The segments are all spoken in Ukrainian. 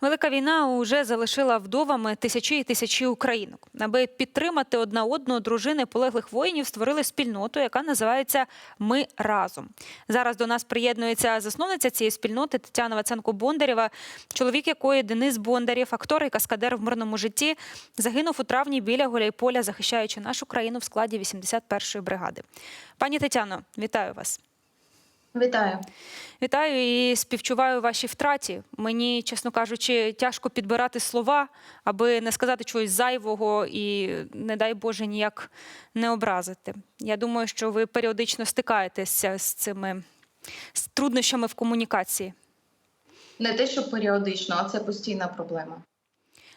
Велика війна уже залишила вдовами тисячі і тисячі українок. Аби підтримати одна одну, дружини полеглих воїнів створили спільноту, яка називається Ми разом. Зараз до нас приєднується засновниця цієї спільноти Тетяна Ваценко Бондарєва, чоловік якої Денис Бондарєв, актор і каскадер в мирному житті, загинув у травні біля Гуляйполя, захищаючи нашу країну в складі 81-ї бригади. Пані Тетяно, вітаю вас. Вітаю. Вітаю і співчуваю вашій втраті. Мені, чесно кажучи, тяжко підбирати слова, аби не сказати чогось зайвого і, не дай Боже, ніяк не образити. Я думаю, що ви періодично стикаєтеся з цими з труднощами в комунікації. Не те, що періодично, а це постійна проблема.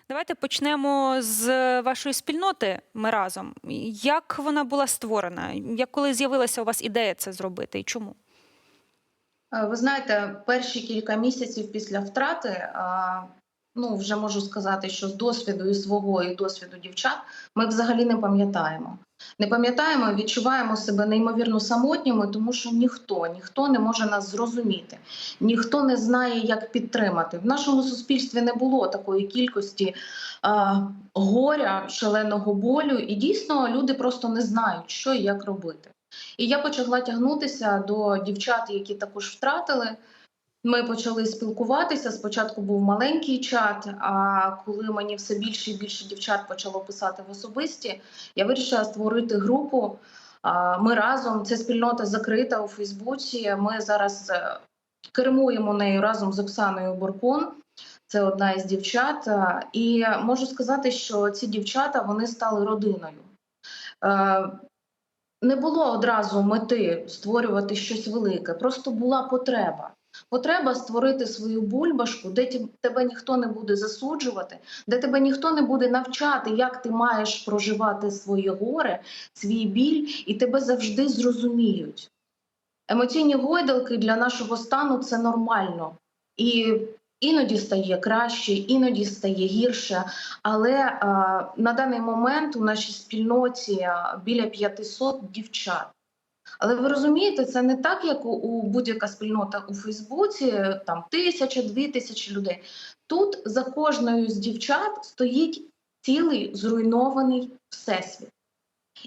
Давайте почнемо з вашої спільноти. Ми разом. Як вона була створена? Як коли з'явилася у вас ідея це зробити і чому? Е, Ви знаєте, перші кілька місяців після втрати, ну вже можу сказати, що з досвіду і свого, і досвіду дівчат, ми взагалі не пам'ятаємо. Не пам'ятаємо, відчуваємо себе неймовірно самотніми, тому що ніхто, ніхто не може нас зрозуміти, ніхто не знає, як підтримати. В нашому суспільстві не було такої кількості а, горя, шаленого болю, і дійсно люди просто не знають, що і як робити. І я почала тягнутися до дівчат, які також втратили. Ми почали спілкуватися. Спочатку був маленький чат. А коли мені все більше і більше дівчат почало писати в особисті, я вирішила створити групу. Ми разом це спільнота закрита у Фейсбуці. Ми зараз е, кермуємо нею разом з Оксаною Боркун. Це одна із дівчат. І можу сказати, що ці дівчата вони стали родиною. Не було одразу мети створювати щось велике, просто була потреба. Потреба створити свою бульбашку, де тебе ніхто не буде засуджувати, де тебе ніхто не буде навчати, як ти маєш проживати своє горе, свій біль, і тебе завжди зрозуміють. Емоційні гойдалки для нашого стану це нормально. І іноді стає краще, іноді стає гірше. Але е, на даний момент у нашій спільноті е, біля 500 дівчат. Але ви розумієте, це не так, як у, будь-яка спільнота у Фейсбуці, там тисяча, дві тисячі людей. Тут за кожною з дівчат стоїть цілий зруйнований всесвіт.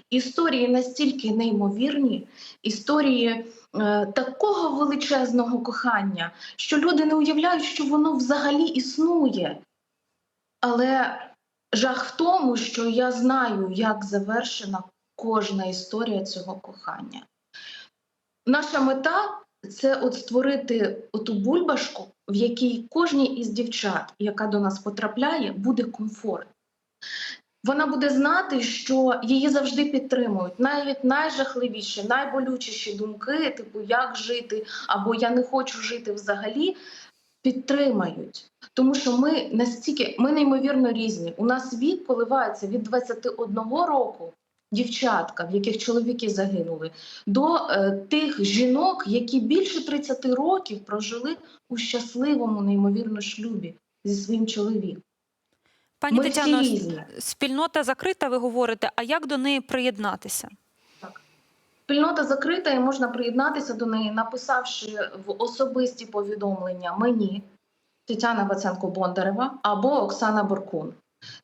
Історії настільки неймовірні, історії такого величезного кохання, що люди не уявляють, що воно взагалі існує. Але жах в тому, що я знаю, як завершена кожна історія цього кохання. Наша мета це от створити оту бульбашку, в якій кожній із дівчат, яка до нас потрапляє, буде комфорт. Вона буде знати, що її завжди підтримують. Навіть найжахливіші, найболючіші думки, типу як жити, або я не хочу жити взагалі, підтримають. Тому що ми настільки ми неймовірно різні. У нас вік коливається від 21 року. Дівчатка, в яких чоловіки загинули, до е, тих жінок, які більше 30 років прожили у щасливому, неймовірно шлюбі зі своїм чоловіком. Пані Ми Тетяно, спільнота закрита, ви говорите. А як до неї приєднатися? Спільнота закрита і можна приєднатися до неї, написавши в особисті повідомлення мені, Тетяна Ваценко Бондарева або Оксана Боркун.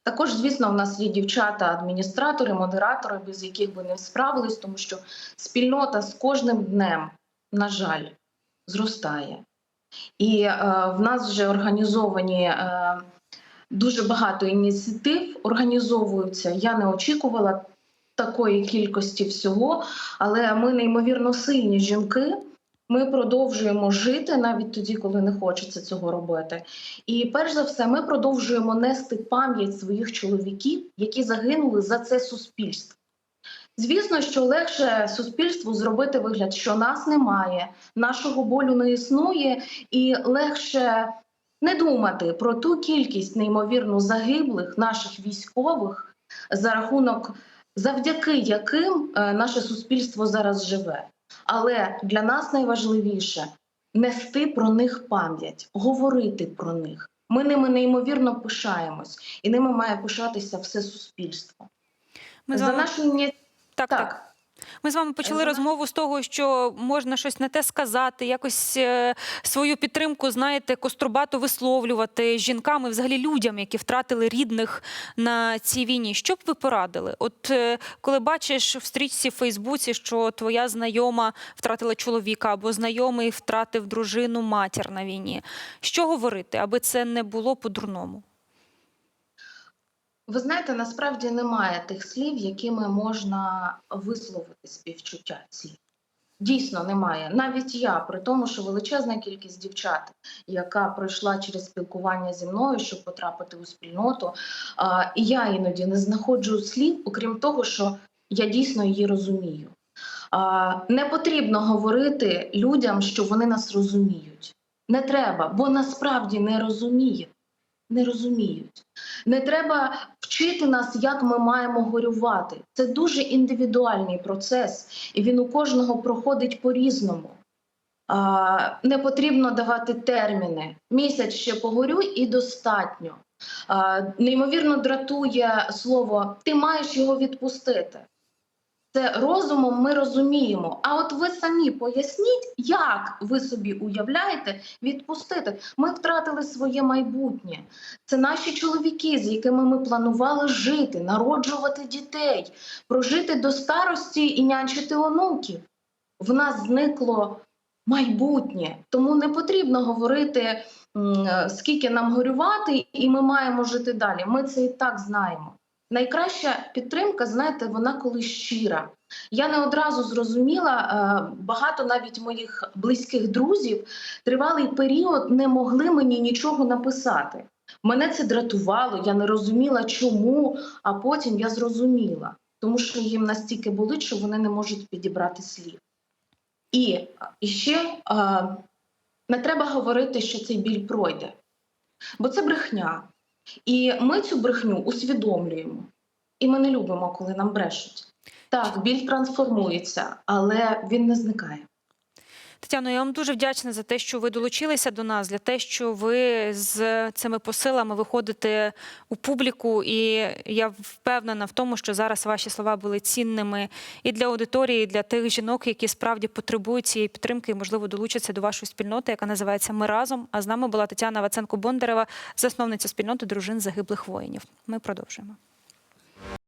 Також, звісно, у нас є дівчата-адміністратори, модератори, без яких би не справились, тому що спільнота з кожним днем, на жаль, зростає. І е, в нас вже організовані е, дуже багато ініціатив, організовуються. Я не очікувала такої кількості всього, але ми неймовірно сильні жінки. Ми продовжуємо жити навіть тоді, коли не хочеться цього робити. І перш за все, ми продовжуємо нести пам'ять своїх чоловіків, які загинули за це суспільство. Звісно, що легше суспільству зробити вигляд, що нас немає, нашого болю не існує, і легше не думати про ту кількість неймовірно загиблих наших військових за рахунок завдяки яким е, наше суспільство зараз живе. Але для нас найважливіше нести про них пам'ять, говорити про них. Ми ними неймовірно пишаємось, і ними має пишатися все суспільство. Ми За нашу так, так. Ми з вами почали розмову з того, що можна щось не те сказати, якось е, свою підтримку, знаєте, кострубато висловлювати жінкам і взагалі людям, які втратили рідних на цій війні. Що б ви порадили? От е, коли бачиш в стрічці в Фейсбуці, що твоя знайома втратила чоловіка або знайомий втратив дружину, матір на війні, що говорити, аби це не було по-дурному? Ви знаєте, насправді немає тих слів, якими можна висловити співчуття слів. Дійсно немає. Навіть я, при тому, що величезна кількість дівчат, яка пройшла через спілкування зі мною, щоб потрапити у спільноту, і я іноді не знаходжу слів, окрім того, що я дійсно її розумію. Не потрібно говорити людям, що вони нас розуміють. Не треба, бо насправді не розуміють. Не розуміють. Не треба вчити нас, як ми маємо горювати. Це дуже індивідуальний процес, і він у кожного проходить по-різному. Не потрібно давати терміни. Місяць ще погорюй і достатньо. Неймовірно дратує слово ти маєш його відпустити. Це розумом ми розуміємо. А от ви самі поясніть, як ви собі уявляєте відпустити. Ми втратили своє майбутнє. Це наші чоловіки, з якими ми планували жити, народжувати дітей, прожити до старості і нянчити онуків. В нас зникло майбутнє, тому не потрібно говорити, е, скільки нам горювати, і ми маємо жити далі. Ми це і так знаємо. Найкраща підтримка, знаєте, вона коли щира. Я не одразу зрозуміла, е, багато навіть моїх близьких друзів тривалий період не могли мені нічого написати. Мене це дратувало, я не розуміла, чому, а потім я зрозуміла, тому що їм настільки болить, що вони не можуть підібрати слів. І, і ще не треба говорити, що цей біль пройде, бо це брехня. І ми цю брехню усвідомлюємо. І ми не любимо, коли нам брешуть. Так, біль трансформується, але він не зникає. Тетяно, я вам дуже вдячна за те, що ви долучилися до нас, для те, що ви з цими посилами виходите у публіку. І я впевнена в тому, що зараз ваші слова були цінними і для аудиторії, і для тих жінок, які справді потребують цієї підтримки і, можливо, долучаться до вашої спільноти, яка називається Ми разом. А з нами була Тетяна Ваценко Бондарева, засновниця спільноти дружин загиблих воїнів. Ми продовжуємо.